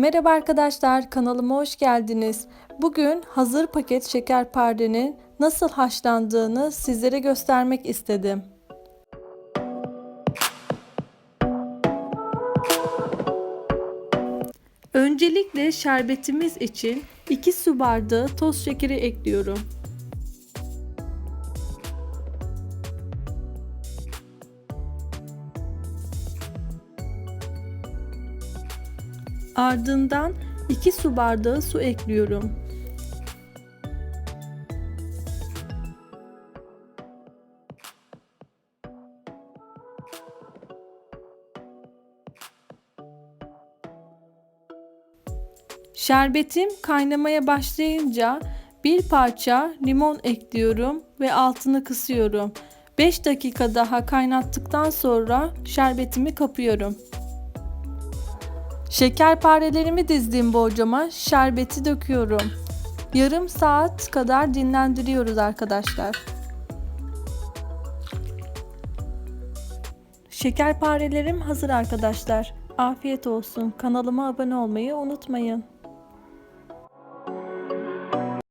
Merhaba arkadaşlar, kanalıma hoş geldiniz. Bugün hazır paket şekerparenin nasıl haşlandığını sizlere göstermek istedim. Öncelikle şerbetimiz için 2 su bardağı toz şekeri ekliyorum. Ardından 2 su bardağı su ekliyorum. Şerbetim kaynamaya başlayınca bir parça limon ekliyorum ve altını kısıyorum. 5 dakika daha kaynattıktan sonra şerbetimi kapıyorum. Şekerparelerimi dizdiğim borcama şerbeti döküyorum. Yarım saat kadar dinlendiriyoruz arkadaşlar. Şekerparelerim hazır arkadaşlar. Afiyet olsun. Kanalıma abone olmayı unutmayın.